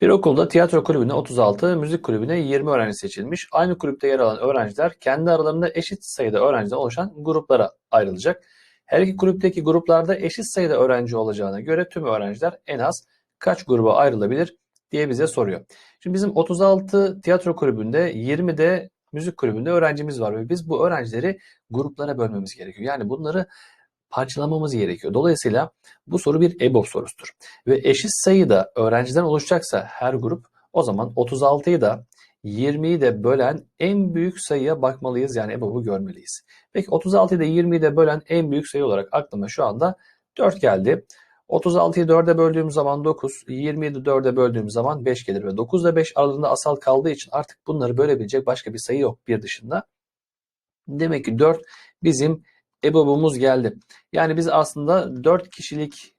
Bir okulda tiyatro kulübüne 36, müzik kulübüne 20 öğrenci seçilmiş. Aynı kulüpte yer alan öğrenciler kendi aralarında eşit sayıda öğrenciden oluşan gruplara ayrılacak. Her iki kulüpteki gruplarda eşit sayıda öğrenci olacağına göre tüm öğrenciler en az kaç gruba ayrılabilir diye bize soruyor. Şimdi bizim 36 tiyatro kulübünde 20 de müzik kulübünde öğrencimiz var ve biz bu öğrencileri gruplara bölmemiz gerekiyor. Yani bunları parçalamamız gerekiyor. Dolayısıyla bu soru bir EBOB sorusudur. Ve eşit sayıda öğrenciden oluşacaksa her grup o zaman 36'yı da 20'yi de bölen en büyük sayıya bakmalıyız. Yani EBOB'u görmeliyiz. Peki 36'yı da 20'yi de bölen en büyük sayı olarak aklıma şu anda 4 geldi. 36'yı 4'e böldüğüm zaman 9, 20'yi de 4'e böldüğüm zaman 5 gelir ve 9 ile 5 aralığında asal kaldığı için artık bunları bölebilecek başka bir sayı yok bir dışında. Demek ki 4 bizim EBOB'umuz geldi. Yani biz aslında 4 kişilik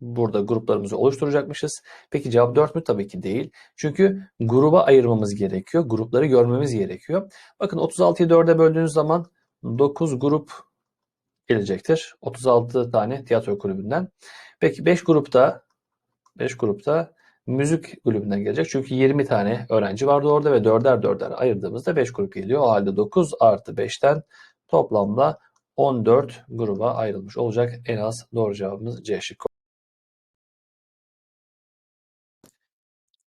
burada gruplarımızı oluşturacakmışız. Peki cevap 4 mü? Tabii ki değil. Çünkü gruba ayırmamız gerekiyor. Grupları görmemiz gerekiyor. Bakın 36'yı 4'e böldüğünüz zaman 9 grup gelecektir. 36 tane tiyatro kulübünden. Peki 5 grupta 5 grupta müzik kulübünden gelecek. Çünkü 20 tane öğrenci vardı orada ve 4'er 4'er ayırdığımızda 5 grup geliyor. O halde 9 artı 5'ten toplamda 14 gruba ayrılmış olacak. En az doğru cevabımız C şıkkı.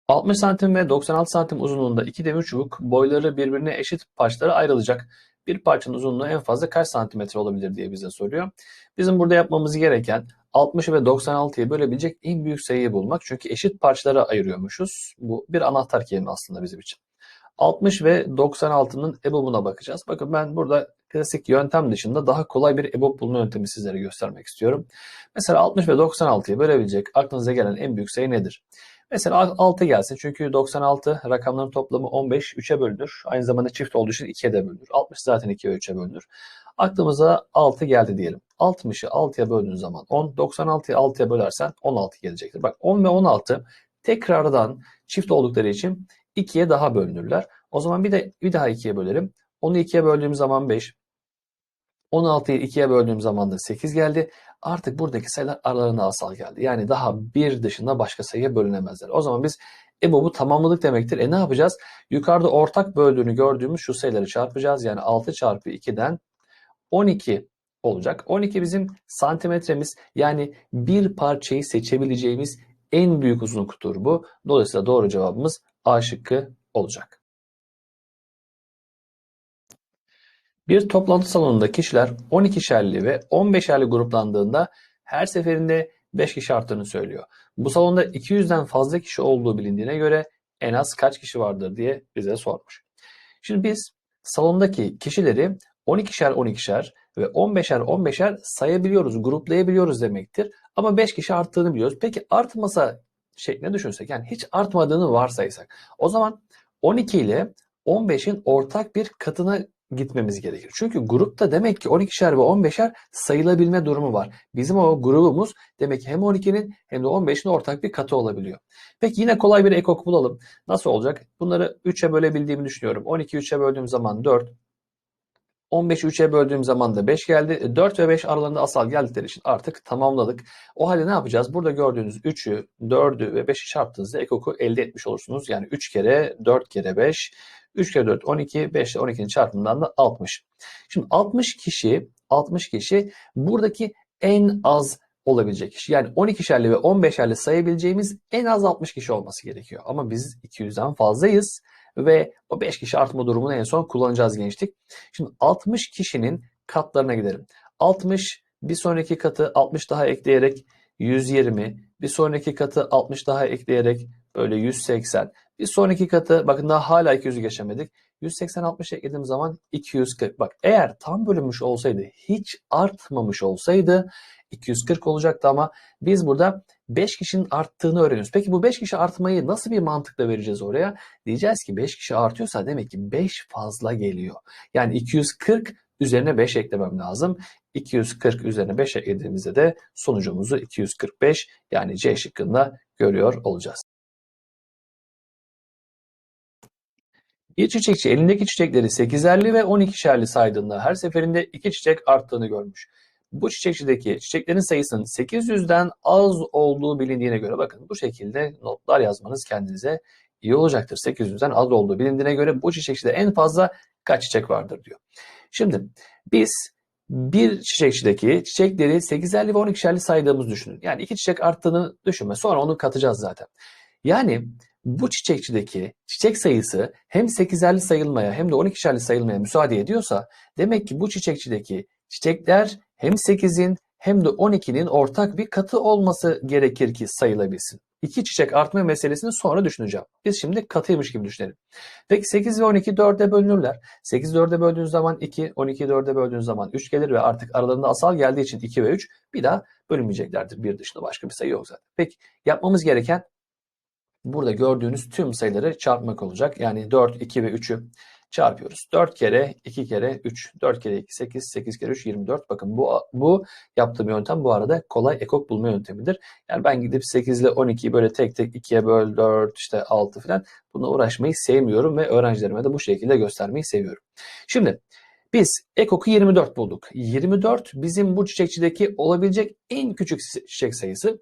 60 santim ve 96 santim uzunluğunda iki demir çubuk boyları birbirine eşit parçalara ayrılacak. Bir parçanın uzunluğu en fazla kaç santimetre olabilir diye bize soruyor. Bizim burada yapmamız gereken 60 ve 96'yı bölebilecek en büyük sayıyı bulmak. Çünkü eşit parçalara ayırıyormuşuz. Bu bir anahtar kelime aslında bizim için. 60 ve 96'nın EBOB'una bakacağız. Bakın ben burada klasik yöntem dışında daha kolay bir EBOB bulma yöntemi sizlere göstermek istiyorum. Mesela 60 ve 96'yı bölebilecek aklınıza gelen en büyük sayı nedir? Mesela 6 gelsin çünkü 96 rakamların toplamı 15 3'e bölünür. Aynı zamanda çift olduğu için 2'ye de bölünür. 60 zaten 2'ye ve 3'e bölünür. Aklımıza 6 geldi diyelim. 60'ı 6'ya böldüğün zaman 10, 96'yı 6'ya bölersen 16 gelecektir. Bak 10 ve 16 tekrardan çift oldukları için 2'ye daha bölünürler. O zaman bir de bir daha 2'ye bölerim. 10'u 2'ye böldüğüm zaman 5. 16'yı 2'ye böldüğüm zaman da 8 geldi. Artık buradaki sayılar aralarında asal geldi. Yani daha bir dışında başka sayıya bölünemezler. O zaman biz EBOB'u tamamladık demektir. E ne yapacağız? Yukarıda ortak böldüğünü gördüğümüz şu sayıları çarpacağız. Yani 6 çarpı 2'den 12 olacak. 12 bizim santimetremiz. Yani bir parçayı seçebileceğimiz en büyük uzunluktur bu. Dolayısıyla doğru cevabımız A şıkkı olacak. Bir toplantı salonunda kişiler 12'şerli ve 15'erli gruplandığında her seferinde 5 kişi arttığını söylüyor. Bu salonda 200'den fazla kişi olduğu bilindiğine göre en az kaç kişi vardır diye bize sormuş. Şimdi biz salondaki kişileri 12'şer 12'şer ve 15'er 15'er sayabiliyoruz, gruplayabiliyoruz demektir. Ama 5 kişi arttığını biliyoruz. Peki artmasa şeklinde düşünsek yani hiç artmadığını varsaysak o zaman 12 ile 15'in ortak bir katına gitmemiz gerekir. Çünkü grupta demek ki 12'şer ve 15'er sayılabilme durumu var. Bizim o grubumuz demek ki hem 12'nin hem de 15'in ortak bir katı olabiliyor. Peki yine kolay bir ekok bulalım. Nasıl olacak? Bunları 3'e bölebildiğimi düşünüyorum. 12'yi 3'e böldüğüm zaman 4. 15'i 3'e böldüğüm zaman da 5 geldi. 4 ve 5 aralarında asal geldikleri için artık tamamladık. O halde ne yapacağız? Burada gördüğünüz 3'ü, 4'ü ve 5'i çarptığınızda ekoku elde etmiş olursunuz. Yani 3 kere 4 kere 5 3 kere 4 12, 5 ile 12'nin çarpımından da 60. Şimdi 60 kişi, 60 kişi buradaki en az olabilecek kişi. Yani 12'şerli ve 15'erli sayabileceğimiz en az 60 kişi olması gerekiyor. Ama biz 200'den fazlayız ve o 5 kişi artma durumunu en son kullanacağız gençlik. Şimdi 60 kişinin katlarına gidelim. 60 bir sonraki katı 60 daha ekleyerek 120, bir sonraki katı 60 daha ekleyerek böyle 180. Bir sonraki katı bakın daha hala 200'ü geçemedik. 180 60 eklediğim zaman 240. Bak eğer tam bölünmüş olsaydı hiç artmamış olsaydı 240 olacaktı ama biz burada 5 kişinin arttığını öğreniyoruz. Peki bu 5 kişi artmayı nasıl bir mantıkla vereceğiz oraya? Diyeceğiz ki 5 kişi artıyorsa demek ki 5 fazla geliyor. Yani 240 üzerine 5 eklemem lazım. 240 üzerine 5 eklediğimizde de sonucumuzu 245 yani C şıkkında görüyor olacağız. Bir çiçekçi elindeki çiçekleri 8'erli ve 12'şerli saydığında her seferinde 2 çiçek arttığını görmüş. bu çiçekçideki çiçeklerin sayısının 800'den az olduğu bilindiğine göre bakın bu şekilde notlar yazmanız kendinize iyi olacaktır. 800'den az olduğu bilindiğine göre bu çiçekçide en fazla kaç çiçek vardır diyor. Şimdi biz bir çiçekçideki çiçekleri 8'erli ve 12'şerli saydığımızı düşünün. Yani iki çiçek arttığını düşünme. Sonra onu katacağız zaten. Yani bu çiçekçideki çiçek sayısı hem 8'erli sayılmaya hem de 12'şerli sayılmaya müsaade ediyorsa demek ki bu çiçekçideki çiçekler hem 8'in hem de 12'nin ortak bir katı olması gerekir ki sayılabilsin. İki çiçek artma meselesini sonra düşüneceğim. Biz şimdi katıymış gibi düşünelim. Peki 8 ve 12 4'e bölünürler. 8 4'e böldüğünüz zaman 2, 12 4'e böldüğünüz zaman 3 gelir ve artık aralarında asal geldiği için 2 ve 3 bir daha bölünmeyeceklerdir. Bir dışında başka bir sayı yok zaten. Peki yapmamız gereken burada gördüğünüz tüm sayıları çarpmak olacak. Yani 4, 2 ve 3'ü çarpıyoruz. 4 kere 2 kere 3, 4 kere 2 8, 8 kere 3 24. Bakın bu bu yaptığım yöntem bu arada kolay ekok bulma yöntemidir. Yani ben gidip 8 ile 12'yi böyle tek tek 2'ye böl 4 işte 6 falan bununla uğraşmayı sevmiyorum ve öğrencilerime de bu şekilde göstermeyi seviyorum. Şimdi biz ekoku 24 bulduk. 24 bizim bu çiçekçideki olabilecek en küçük çiçek sayısı.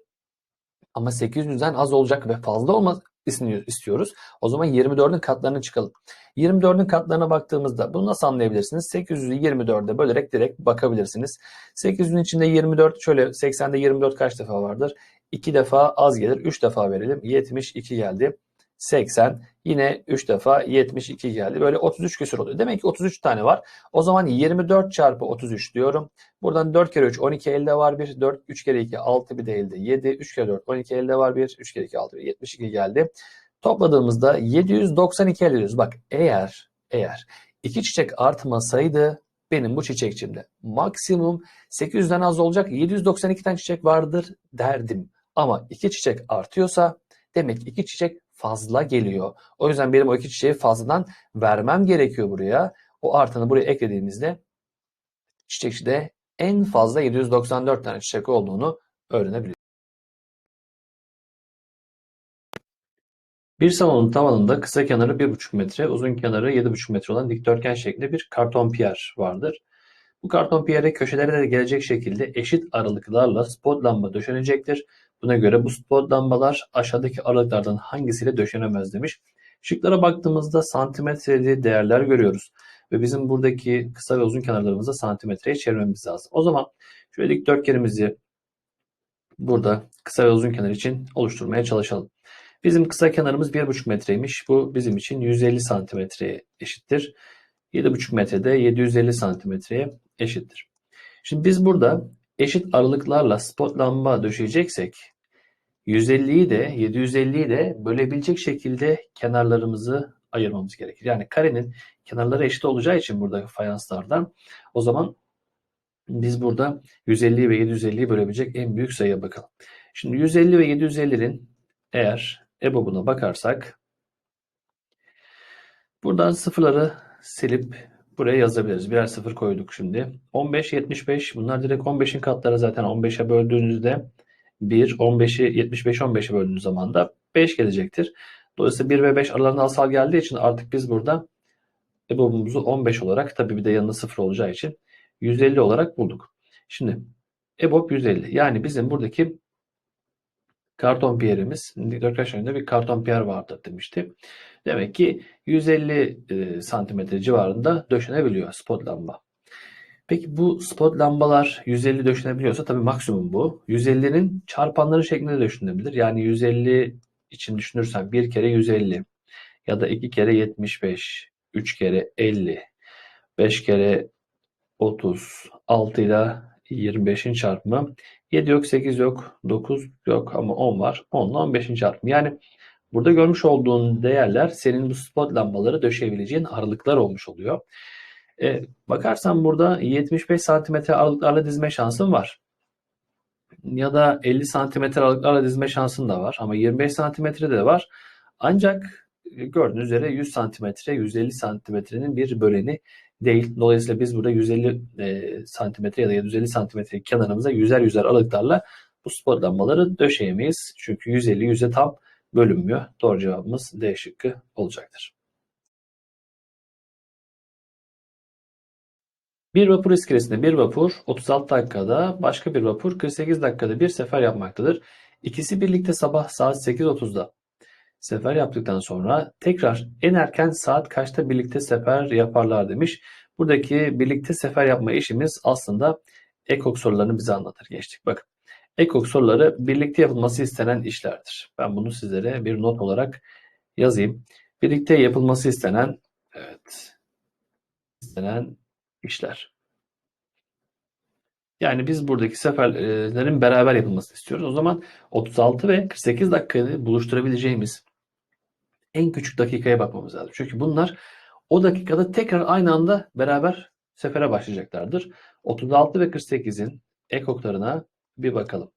Ama 800'den az olacak ve fazla olmasını istiyoruz. O zaman 24'ün katlarını çıkalım. 24'ün katlarına baktığımızda bunu nasıl anlayabilirsiniz? 800'ü 24'e bölerek direkt bakabilirsiniz. 800'ün içinde 24 şöyle 80'de 24 kaç defa vardır? 2 defa az gelir. 3 defa verelim. 72 geldi. 80 yine 3 defa 72 geldi. Böyle 33 küsur oluyor. Demek ki 33 tane var. O zaman 24 çarpı 33 diyorum. Buradan 4 kere 3 12 elde var 1. 4 3 kere 2 6 bir de elde 7. 3 kere 4 12 elde var 1. 3 kere 2 6 1 72 geldi. Topladığımızda 792 elde ediyoruz. Bak eğer eğer iki çiçek artmasaydı benim bu çiçekçimde maksimum 800'den az olacak 792 tane çiçek vardır derdim. Ama iki çiçek artıyorsa demek ki iki çiçek fazla geliyor. O yüzden benim o iki çiçeği fazladan vermem gerekiyor buraya. O artanı buraya eklediğimizde çiçekçide en fazla 794 tane çiçek olduğunu öğrenebiliyoruz. Bir salonun tavanında kısa kenarı 1,5 metre, uzun kenarı 7,5 metre olan dikdörtgen şeklinde bir karton piyer vardır. Bu karton piyere köşelere de gelecek şekilde eşit aralıklarla spot lamba döşenecektir. Buna göre bu spot lambalar aşağıdaki aralıklardan hangisiyle döşenemez demiş. Şıklara baktığımızda santimetreli değerler görüyoruz. Ve bizim buradaki kısa ve uzun kenarlarımızı santimetreye çevirmemiz lazım. O zaman şöyle dikdörtgenimizi burada kısa ve uzun kenar için oluşturmaya çalışalım. Bizim kısa kenarımız 1,5 metreymiş. Bu bizim için 150 santimetreye eşittir. 7,5 metrede 750 santimetreye eşittir. Şimdi biz burada eşit aralıklarla spot lamba döşeyeceksek 150'yi de 750'yi de bölebilecek şekilde kenarlarımızı ayırmamız gerekir. Yani karenin kenarları eşit olacağı için burada fayanslardan o zaman biz burada 150'yi ve 750'yi bölebilecek en büyük sayıya bakalım. Şimdi 150 ve 750'nin eğer EBOB'una bakarsak buradan sıfırları silip buraya yazabiliriz. Birer sıfır koyduk şimdi. 15, 75 bunlar direkt 15'in katları zaten 15'e böldüğünüzde 1, 15'i 75, 15'e böldüğünüz zaman da 5 gelecektir. Dolayısıyla 1 ve 5 aralarında asal geldiği için artık biz burada EBOB'umuzu 15 olarak tabii bir de yanında 0 olacağı için 150 olarak bulduk. Şimdi EBOB 150. Yani bizim buradaki karton piyerimiz dikdörtgen şeklinde bir karton piyer vardır demişti. Demek ki 150 e, santimetre civarında döşenebiliyor spot lamba. Peki bu spot lambalar 150 döşenebiliyorsa tabii maksimum bu. 150'nin çarpanları şeklinde döşenebilir. Yani 150 için düşünürsen bir kere 150 ya da iki kere 75, 3 kere 50, 5 kere 30, 6 ile 25'in çarpımı 7 yok, 8 yok, 9 yok ama 10 var. 10 ile 15'in çarpımı. Yani burada görmüş olduğun değerler senin bu spot lambaları döşeyebileceğin aralıklar olmuş oluyor. E, bakarsan burada 75 santimetre aralıklarla dizme şansın var. Ya da 50 santimetre aralıklarla dizme şansın da var. Ama 25 santimetre de var. Ancak gördüğünüz üzere 100 santimetre, 150 santimetrenin bir böleni değil. Dolayısıyla biz burada 150 e, santimetre ya da 750 santimetre kenarımıza yüzer yüzer aralıklarla bu spor lambaları döşeyemeyiz. Çünkü 150 yüze tam bölünmüyor. Doğru cevabımız D şıkkı olacaktır. Bir vapur iskelesinde bir vapur 36 dakikada, başka bir vapur 48 dakikada bir sefer yapmaktadır. İkisi birlikte sabah saat 8.30'da sefer yaptıktan sonra tekrar en erken saat kaçta birlikte sefer yaparlar demiş. Buradaki birlikte sefer yapma işimiz aslında ekok sorularını bize anlatır geçtik. Bakın ekok soruları birlikte yapılması istenen işlerdir. Ben bunu sizlere bir not olarak yazayım. Birlikte yapılması istenen evet istenen işler. Yani biz buradaki seferlerin beraber yapılmasını istiyoruz. O zaman 36 ve 48 dakikayı buluşturabileceğimiz en küçük dakikaya bakmamız lazım. Çünkü bunlar o dakikada tekrar aynı anda beraber sefere başlayacaklardır. 36 ve 48'in ekoklarına bir bakalım.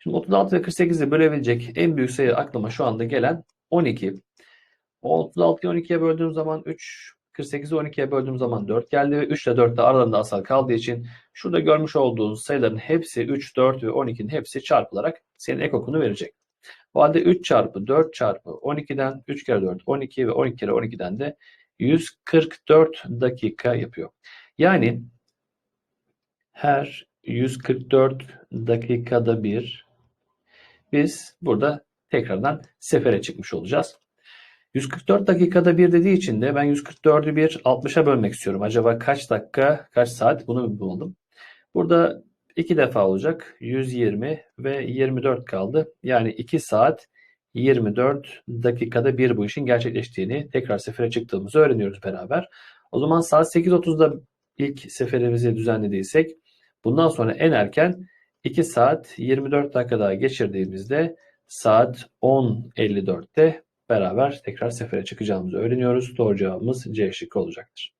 Şimdi 36 ve 48'i bölebilecek en büyük sayı aklıma şu anda gelen 12. O 36'yı 12'ye böldüğüm zaman 3, 48'i 12'ye böldüğüm zaman 4 geldi ve 3 ile 4 de aralarında asal kaldığı için şurada görmüş olduğunuz sayıların hepsi 3, 4 ve 12'nin hepsi çarpılarak senin ekokunu verecek. O halde 3 çarpı 4 çarpı 12'den 3 kere 4 12 ve 12 kere 12'den de 144 dakika yapıyor. Yani her 144 dakikada bir biz burada tekrardan sefere çıkmış olacağız. 144 dakikada bir dediği için de ben 144'ü bir 60'a bölmek istiyorum. Acaba kaç dakika, kaç saat bunu bulalım. Burada iki defa olacak. 120 ve 24 kaldı. Yani 2 saat 24 dakikada bir bu işin gerçekleştiğini tekrar sefere çıktığımızı öğreniyoruz beraber. O zaman saat 8.30'da ilk seferimizi düzenlediysek bundan sonra en erken 2 saat 24 dakika daha geçirdiğimizde saat 10.54'te beraber tekrar sefere çıkacağımızı öğreniyoruz. Doğru cevabımız C şıkkı olacaktır.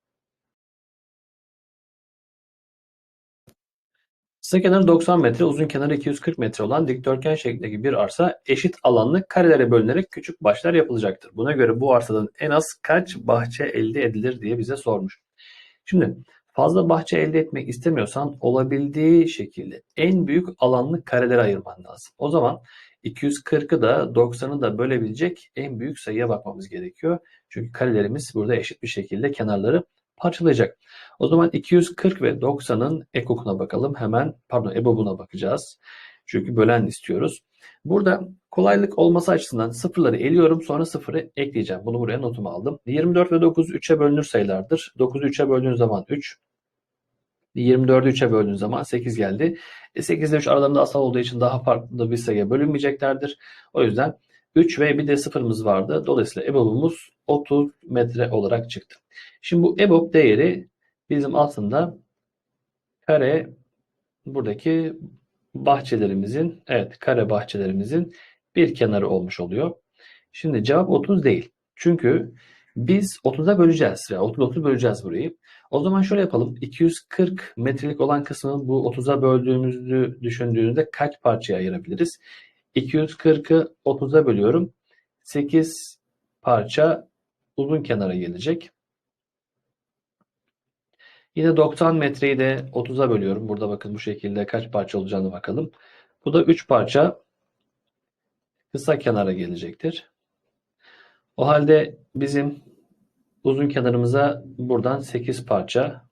Kısa kenarı 90 metre, uzun kenarı 240 metre olan dikdörtgen şeklindeki bir arsa eşit alanlı karelere bölünerek küçük başlar yapılacaktır. Buna göre bu arsadan en az kaç bahçe elde edilir diye bize sormuş. Şimdi fazla bahçe elde etmek istemiyorsan olabildiği şekilde en büyük alanlı karelere ayırman lazım. O zaman 240'ı da 90'ı da bölebilecek en büyük sayıya bakmamız gerekiyor. Çünkü karelerimiz burada eşit bir şekilde kenarları parçalayacak. O zaman 240 ve 90'ın ekokuna bakalım. Hemen pardon ebobuna bakacağız. Çünkü bölen istiyoruz. Burada kolaylık olması açısından sıfırları eliyorum sonra sıfırı ekleyeceğim. Bunu buraya notumu aldım. 24 ve 9 3'e bölünür sayılardır. 9'u 3'e böldüğün zaman 3. 24'ü 3'e böldüğün zaman 8 geldi. E 8 ile 3 aralarında asal olduğu için daha farklı bir sayıya bölünmeyeceklerdir. O yüzden 3 ve bir de sıfırımız vardı. Dolayısıyla EBOB'umuz 30 metre olarak çıktı. Şimdi bu EBOB değeri bizim aslında kare buradaki bahçelerimizin evet kare bahçelerimizin bir kenarı olmuş oluyor. Şimdi cevap 30 değil. Çünkü biz 30'a böleceğiz veya 30 30 böleceğiz burayı. O zaman şöyle yapalım. 240 metrelik olan kısmı bu 30'a böldüğümüzü düşündüğünüzde kaç parçaya ayırabiliriz? 240'ı 30'a bölüyorum. 8 parça uzun kenara gelecek. Yine 90 metreyi de 30'a bölüyorum. Burada bakın bu şekilde kaç parça olacağını bakalım. Bu da 3 parça kısa kenara gelecektir. O halde bizim uzun kenarımıza buradan 8 parça,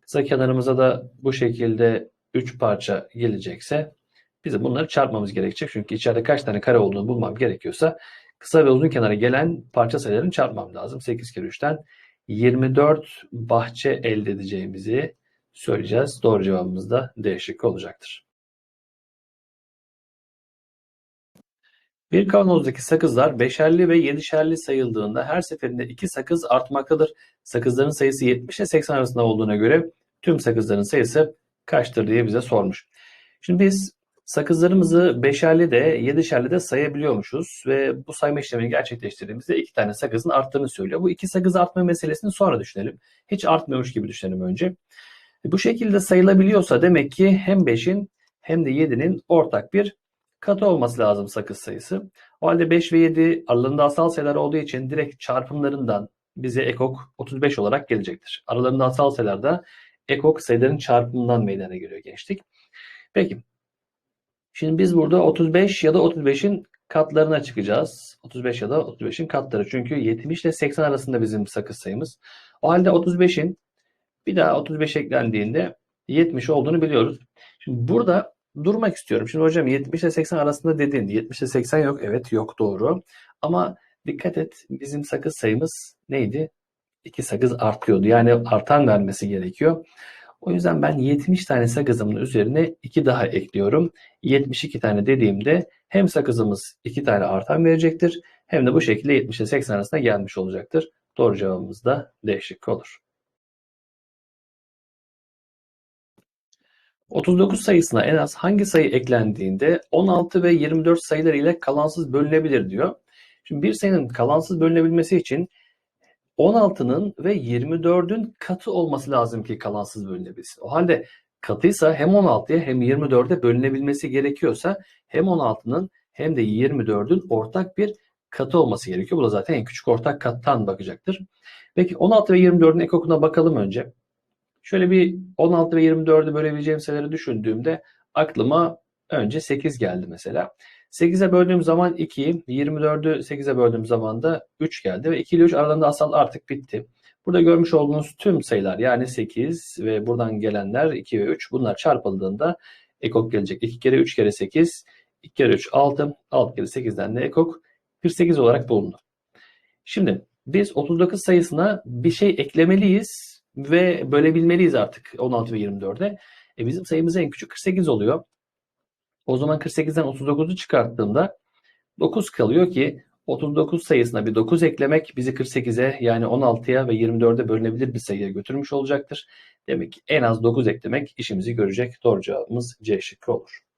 kısa kenarımıza da bu şekilde 3 parça gelecekse bizim bunları çarpmamız gerekecek. Çünkü içeride kaç tane kare olduğunu bulmam gerekiyorsa kısa ve uzun kenara gelen parça sayılarını çarpmam lazım. 8 kere 3'ten 24 bahçe elde edeceğimizi söyleyeceğiz. Doğru cevabımız da D şıkkı olacaktır. Bir kavanozdaki sakızlar beşerli ve yedişerli sayıldığında her seferinde iki sakız artmaktadır. Sakızların sayısı 70 ile 80 arasında olduğuna göre tüm sakızların sayısı kaçtır diye bize sormuş. Şimdi biz sakızlarımızı beşerli de yedişerli de sayabiliyormuşuz ve bu sayma işlemini gerçekleştirdiğimizde iki tane sakızın arttığını söylüyor. Bu iki sakız artma meselesini sonra düşünelim. Hiç artmıyormuş gibi düşünelim önce. Bu şekilde sayılabiliyorsa demek ki hem 5'in hem de 7'nin ortak bir katı olması lazım sakız sayısı. O halde 5 ve 7 aralarında asal sayılar olduğu için direkt çarpımlarından bize ekok 35 olarak gelecektir. Aralarında asal sayılarda ekok sayıların çarpımından meydana geliyor gençlik. Peki. Şimdi biz burada 35 ya da 35'in katlarına çıkacağız. 35 ya da 35'in katları. Çünkü 70 ile 80 arasında bizim sakız sayımız. O halde 35'in Bir daha 35 eklendiğinde 70 olduğunu biliyoruz. Şimdi burada durmak istiyorum. Şimdi hocam 70 ile 80 arasında dedin. 70 ile 80 yok. Evet yok doğru. Ama dikkat et bizim sakız sayımız neydi? 2 sakız artıyordu. Yani artan vermesi gerekiyor. O yüzden ben 70 tane sakızımın üzerine 2 daha ekliyorum. 72 tane dediğimde hem sakızımız 2 tane artan verecektir hem de bu şekilde 70 ile 80 arasında gelmiş olacaktır. Doğru cevabımız da D şıkkı olur. 39 sayısına en az hangi sayı eklendiğinde 16 ve 24 sayıları ile kalansız bölünebilir diyor. Şimdi bir sayının kalansız bölünebilmesi için 16'nın ve 24'ün katı olması lazım ki kalansız bölünebilsin. O halde katıysa hem 16'ya hem 24'e bölünebilmesi gerekiyorsa hem 16'nın hem de 24'ün ortak bir katı olması gerekiyor. Bu da zaten en küçük ortak kattan bakacaktır. Peki 16 ve 24'ün ekokuna bakalım önce. Şöyle bir 16 ve 24'ü bölebileceğim sayıları düşündüğümde aklıma önce 8 geldi mesela. 8'e böldüğüm zaman 2, 24'ü 8'e böldüğüm zaman da 3 geldi ve 2 ile 3 aralarında asal artık bitti. Burada görmüş olduğunuz tüm sayılar yani 8 ve buradan gelenler 2 ve 3 bunlar çarpıldığında ekok gelecek. 2 kere 3 kere 8, 2 kere 3 6, 6 kere 8'den de ekok 48 olarak bulundu. Şimdi biz 39 sayısına bir şey eklemeliyiz ve bölebilmeliyiz artık 16 ve 24'e. E bizim sayımız en küçük 48 oluyor. O zaman 48'den 39'u çıkarttığımda 9 kalıyor ki 39 sayısına bir 9 eklemek bizi 48'e yani 16'ya ve 24'e bölünebilir bir sayıya götürmüş olacaktır. Demek ki en az 9 eklemek işimizi görecek. Doğru cevabımız C şıkkı olur.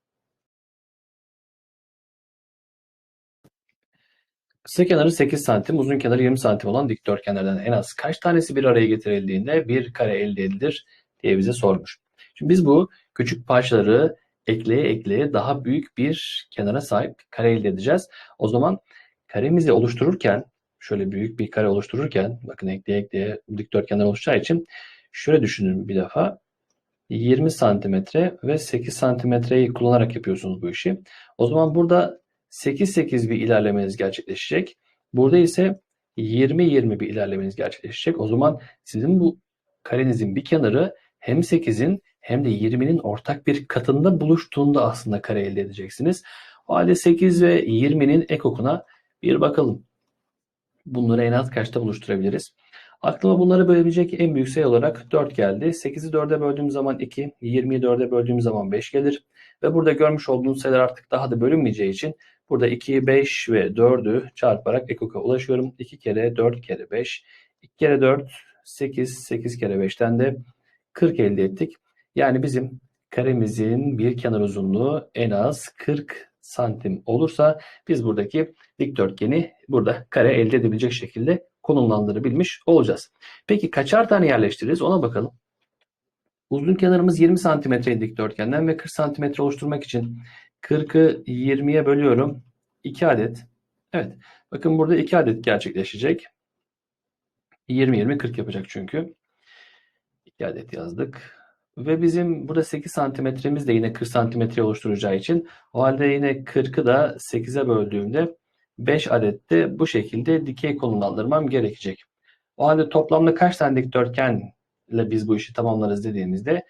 Kısa kenarı 8 santim, uzun kenarı 20 santim olan dikdörtgenlerden en az kaç tanesi bir araya getirildiğinde bir kare elde edilir diye bize sormuş. Şimdi biz bu küçük parçaları ekleye ekleye daha büyük bir kenara sahip kare elde edeceğiz. O zaman karemizi oluştururken şöyle büyük bir kare oluştururken bakın ekleye ekleye dikdörtgenler oluşacağı için şöyle düşünün bir defa 20 santimetre ve 8 santimetreyi kullanarak yapıyorsunuz bu işi. O zaman burada 8-8 bir ilerlemeniz gerçekleşecek. Burada ise 20-20 bir ilerlemeniz gerçekleşecek. O zaman sizin bu karenizin bir kenarı hem 8'in hem de 20'nin ortak bir katında buluştuğunda aslında kare elde edeceksiniz. O halde 8 ve 20'nin ekokuna bir bakalım. Bunları en az kaçta buluşturabiliriz? Aklıma bunları bölebilecek en büyük sayı olarak 4 geldi. 8'i 4'e böldüğüm zaman 2, 20'yi 4'e böldüğüm zaman 5 gelir. Ve burada görmüş olduğunuz sayılar artık daha da bölünmeyeceği için burada 2, 5 ve 4'ü çarparak ekoka ulaşıyorum. 2 kere 4 kere 5, 2 kere 4, 8, 8 kere 5'ten de 40 elde ettik. Yani bizim karemizin bir kenar uzunluğu en az 40 santim olursa biz buradaki dikdörtgeni burada kare elde edebilecek şekilde konumlandırabilmiş olacağız. Peki kaçar tane yerleştiririz ona bakalım. Uzun kenarımız 20 santimetre dikdörtgenden ve 40 santimetre oluşturmak için 40'ı 20'ye bölüyorum. 2 adet. Evet. Bakın burada 2 adet gerçekleşecek. 20 20 40 yapacak çünkü. 2 adet yazdık. Ve bizim burada 8 santimetremiz de yine 40 santimetre oluşturacağı için o halde yine 40'ı da 8'e böldüğümde 5 adet de bu şekilde dikey konumlandırmam gerekecek. O halde toplamda kaç tane dikdörtgenle biz bu işi tamamlarız dediğimizde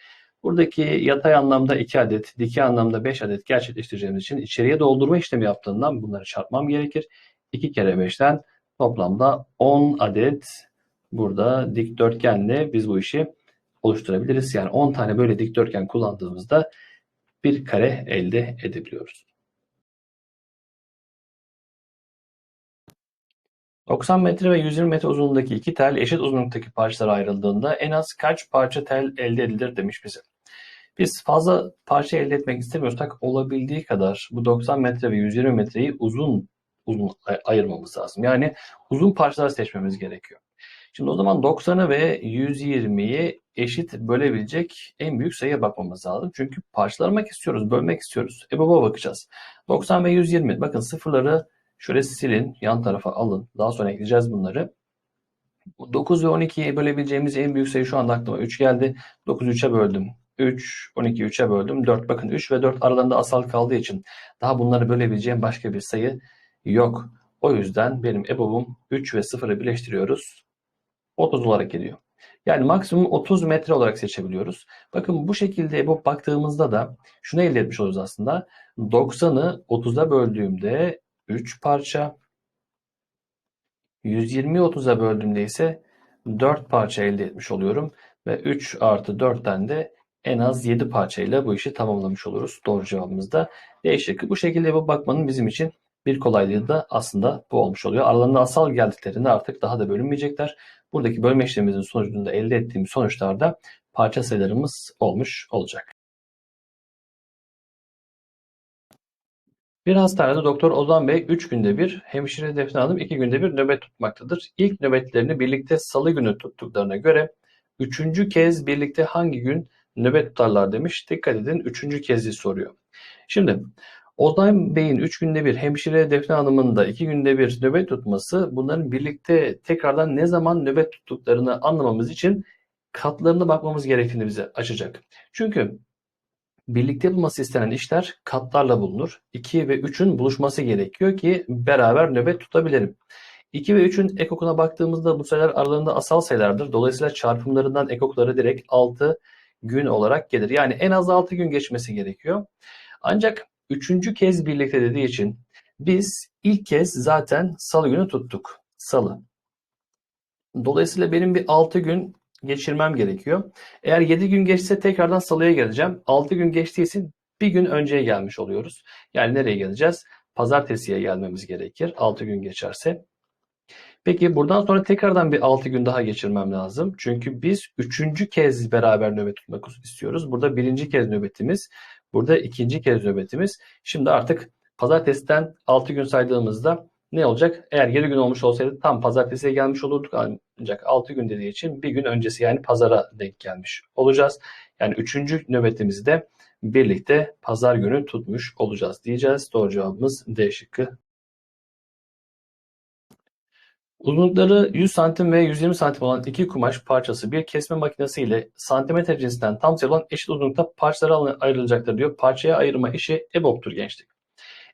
buradaki yatay anlamda 2 adet, dikey anlamda 5 adet gerçekleştireceğimiz için içeriye doldurma işlemi yaptığından bunları çarpmam gerekir. 2 kere 5'ten toplamda 10 adet burada dikdörtgenle biz bu işi oluşturabiliriz. Yani 10 tane böyle dikdörtgen kullandığımızda bir kare elde edebiliyoruz. 90 metre ve 120 metre uzunluğundaki iki tel eşit uzunluktaki parçalara ayrıldığında en az kaç parça tel elde edilir demiş bize. Biz fazla parça elde etmek istemiyorsak olabildiği kadar bu 90 metre ve 120 metreyi uzun uzun ayırmamız lazım. Yani uzun parçalar seçmemiz gerekiyor. Şimdi o zaman 90'ı ve 120'yi eşit bölebilecek en büyük sayıya bakmamız lazım. Çünkü parçalamak istiyoruz, bölmek istiyoruz. EBOB'a bakacağız. 90 ve 120. Bakın sıfırları şöyle silin, yan tarafa alın. Daha sonra ekleyeceğiz bunları. 9 ve 12'ye bölebileceğimiz en büyük sayı şu anda aklıma 3 geldi. 9'u 3'e böldüm. 3, 12'yi 3'e böldüm. 4. Bakın 3 ve 4 aralarında asal kaldığı için daha bunları bölebileceğim başka bir sayı yok. O yüzden benim EBOB'um 3 ve 0'ı birleştiriyoruz. 30 olarak geliyor. Yani maksimum 30 metre olarak seçebiliyoruz. Bakın bu şekilde EBOB baktığımızda da şunu elde etmiş oluruz aslında. 90'ı 30'a böldüğümde 3 parça, 120'yi 30'a böldüğümde ise 4 parça elde etmiş oluyorum. Ve 3 artı 4'ten de en az 7 parçayla bu işi tamamlamış oluruz. Doğru cevabımız da D şıkkı. Bu şekilde bu bakmanın bizim için bir kolaylığı da aslında bu olmuş oluyor. Aralarında asal geldiklerinde artık daha da bölünmeyecekler. Buradaki bölme işlemimizin sonucunda elde ettiğimiz sonuçlarda parça sayılarımız olmuş olacak. Bir hastanede Doktor Ozan Bey 3 günde bir, hemşire Defne Hanım 2 günde bir nöbet tutmaktadır. İlk nöbetlerini birlikte salı günü tuttuklarına göre üçüncü kez birlikte hangi gün nöbet tutarlar demiş. Dikkat edin üçüncü kezi soruyor. Şimdi Ozan Bey'in 3 günde bir, hemşire Defne Hanım'ın da 2 günde bir nöbet tutması bunların birlikte tekrardan ne zaman nöbet tuttuklarını anlamamız için katlarına bakmamız gerektiğini bize açacak. Çünkü birlikte bulması istenen işler katlarla bulunur. 2 ve 3'ün buluşması gerekiyor ki beraber nöbet tutabilelim. 2 ve 3'ün ekokuna baktığımızda bu sayılar aralarında asal sayılardır. Dolayısıyla çarpımlarından ekokları direkt 6 gün olarak gelir. Yani en az 6 gün geçmesi gerekiyor. Ancak üçüncü kez birlikte dediği için biz ilk kez zaten salı günü tuttuk. Salı. Dolayısıyla benim bir 6 gün geçirmem gerekiyor. Eğer 7 gün geçse tekrardan salıya geleceğim. 6 gün geçtiyse bir gün önceye gelmiş oluyoruz. Yani nereye geleceğiz? Pazartesiye gelmemiz gerekir. 6 gün geçerse. Peki buradan sonra tekrardan bir 6 gün daha geçirmem lazım. Çünkü biz üçüncü kez beraber nöbet tutmak istiyoruz. Burada birinci kez nöbetimiz. Burada ikinci kez nöbetimiz. Şimdi artık pazartesiden 6 gün saydığımızda ne olacak? Eğer 7 gün olmuş olsaydı tam pazartesiye gelmiş olurduk ancak 6 gün dediği için bir gün öncesi yani pazara denk gelmiş olacağız. Yani üçüncü nöbetimizi de birlikte pazar günü tutmuş olacağız diyeceğiz. Doğru cevabımız D şıkkı. Uzunlukları 100 santim ve 120 santim olan iki kumaş parçası bir kesme makinesi ile santimetre cinsinden tam sayı olan eşit uzunlukta parçalara ayrılacaktır diyor. Parçaya ayırma işi EBOB'tur gençlik.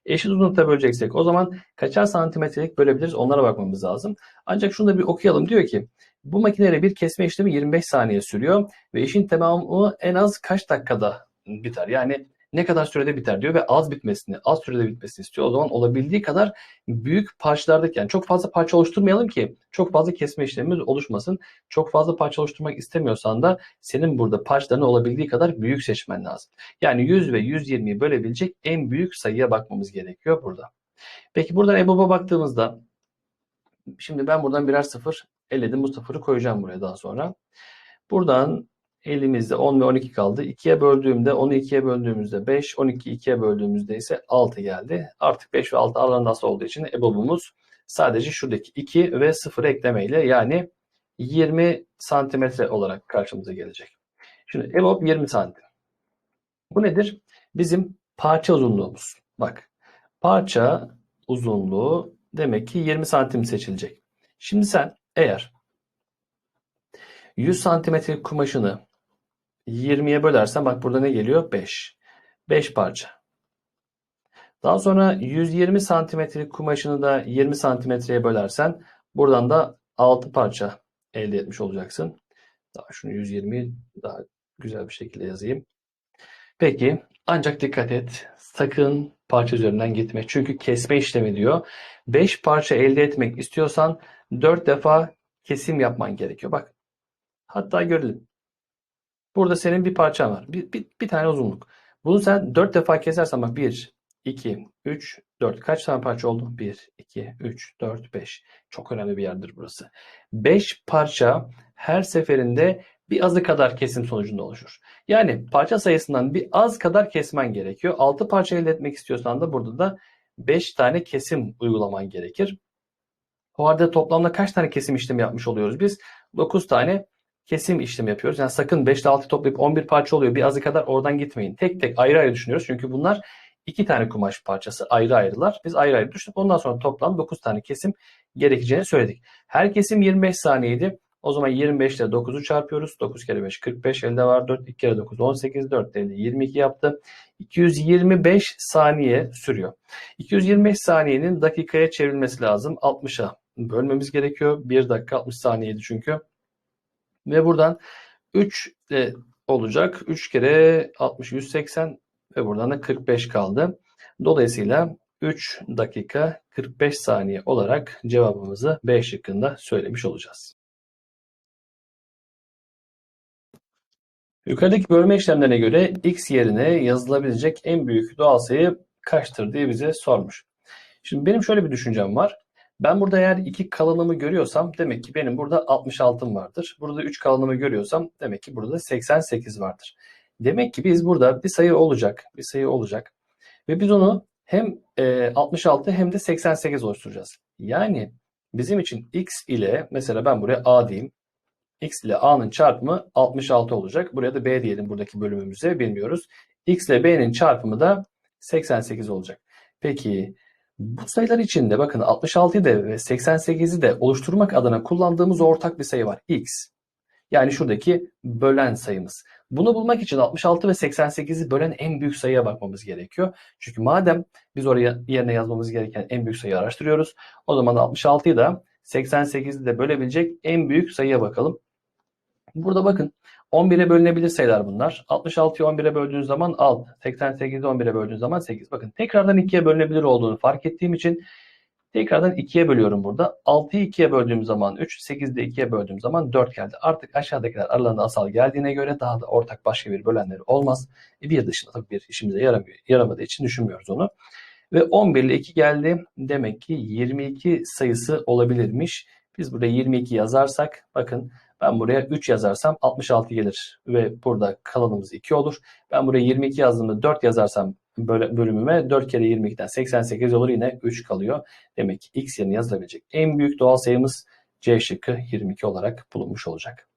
Eşit uzunlukta böleceksek o zaman kaçar santimetrelik bölebiliriz onlara bakmamız lazım. Ancak şunu da bir okuyalım diyor ki bu makineyle bir kesme işlemi 25 saniye sürüyor ve işin tamamı en az kaç dakikada biter. Yani ne kadar sürede biter diyor ve az bitmesini, az sürede bitmesini istiyor. O zaman olabildiği kadar büyük parçalardaki yani çok fazla parça oluşturmayalım ki çok fazla kesme işlemimiz oluşmasın. Çok fazla parça oluşturmak istemiyorsan da senin burada parçalarını olabildiği kadar büyük seçmen lazım. Yani 100 ve 120'yi bölebilecek en büyük sayıya bakmamız gerekiyor burada. Peki buradan EBOB'a baktığımızda şimdi ben buradan birer sıfır eledim. Bu sıfırı koyacağım buraya daha sonra. Buradan Elimizde 10 ve 12 kaldı. 2'ye böldüğümde 10'u 2'ye böldüğümüzde 5, 12 2'ye böldüğümüzde ise 6 geldi. Artık 5 ve 6 aralarında asal olduğu için EBOB'umuz sadece şuradaki 2 ve 0 eklemeyle yani 20 santimetre olarak karşımıza gelecek. Şimdi EBOB 20 santim. Bu nedir? Bizim parça uzunluğumuz. Bak parça uzunluğu demek ki 20 santim seçilecek. Şimdi sen eğer 100 santimetre kumaşını 20'ye bölersen bak burada ne geliyor? 5. 5 parça. Daha sonra 120 santimetrelik kumaşını da 20 santimetreye bölersen buradan da 6 parça elde etmiş olacaksın. Daha şunu 120 daha güzel bir şekilde yazayım. Peki ancak dikkat et. Sakın parça üzerinden gitme. Çünkü kesme işlemi diyor. 5 parça elde etmek istiyorsan 4 defa kesim yapman gerekiyor. Bak hatta görelim. Burada senin bir parçan var. Bir, bir, bir tane uzunluk. Bunu sen 4 defa kesersen bak 1, 2, 3, 4. Kaç tane parça oldu? 1, 2, 3, 4, 5. Çok önemli bir yerdir burası. 5 parça her seferinde bir azı kadar kesim sonucunda oluşur. Yani parça sayısından bir az kadar kesmen gerekiyor. 6 parça elde etmek istiyorsan da burada da 5 tane kesim uygulaman gerekir. O halde toplamda kaç tane kesim işlemi yapmış oluyoruz biz? 9 tane kesim işlemi yapıyoruz. Yani sakın 5 ile 6 toplayıp 11 parça oluyor. Bir azı kadar oradan gitmeyin. Tek tek ayrı ayrı düşünüyoruz. Çünkü bunlar iki tane kumaş parçası ayrı ayrılar. Biz ayrı ayrı düşünüp ondan sonra toplam 9 tane kesim gerekeceğini söyledik. Her kesim 25 saniyeydi. O zaman 25 ile 9'u çarpıyoruz. 9 kere 5 45 elde var. 4 2 kere 9 18 4 elde 22 yaptı. 225 saniye sürüyor. 225 saniyenin dakikaya çevrilmesi lazım. 60'a bölmemiz gerekiyor. 1 dakika 60 saniyeydi çünkü. Ve buradan 3 de olacak. 3 kere 60 180 ve buradan da 45 kaldı. Dolayısıyla 3 dakika 45 saniye olarak cevabımızı B şıkkında söylemiş olacağız. Yukarıdaki bölme işlemlerine göre x yerine yazılabilecek en büyük doğal sayı kaçtır diye bize sormuş. Şimdi benim şöyle bir düşüncem var. Ben burada eğer 2 kalanımı görüyorsam demek ki benim burada 66'm vardır. Burada 3 kalanımı görüyorsam demek ki burada 88 vardır. Demek ki biz burada bir sayı olacak, bir sayı olacak. Ve biz onu hem e, 66 hem de 88 oluşturacağız. Yani bizim için x ile mesela ben buraya a diyeyim. x ile a'nın çarpımı 66 olacak. Buraya da b diyelim buradaki bölümümüze bilmiyoruz. x ile b'nin çarpımı da 88 olacak. Peki bu sayılar içinde bakın 66'yı da ve 88'i de oluşturmak adına kullandığımız ortak bir sayı var. x. Yani şuradaki bölen sayımız. Bunu bulmak için 66 ve 88'i bölen en büyük sayıya bakmamız gerekiyor. Çünkü madem biz oraya yerine yazmamız gereken en büyük sayıyı araştırıyoruz. O zaman 66'yı da 88'i de bölebilecek en büyük sayıya bakalım. Burada bakın 11'e bölünebilir sayılar bunlar. 66'yı 11'e böldüğünüz zaman 6. 88'i 11'e böldüğünüz zaman 8. Bakın tekrardan 2'ye bölünebilir olduğunu fark ettiğim için tekrardan 2'ye bölüyorum burada. 6'yı 2'ye böldüğüm zaman 3, 8'i de 2'ye böldüğüm zaman 4 geldi. Artık aşağıdakiler aralarında asal geldiğine göre daha da ortak başka bir bölenleri olmaz. E bir dışında tabii bir işimize yaramıyor, yaramadığı için düşünmüyoruz onu. Ve 11 ile 2 geldi. Demek ki 22 sayısı olabilirmiş. Biz burada 22 yazarsak bakın ben buraya 3 yazarsam 66 gelir ve burada kalanımız 2 olur. Ben buraya 22 yazdığımda 4 yazarsam bölümüme 4 kere 22'den 88 olur yine 3 kalıyor. Demek ki x yerine yazılabilecek en büyük doğal sayımız C şıkkı 22 olarak bulunmuş olacak.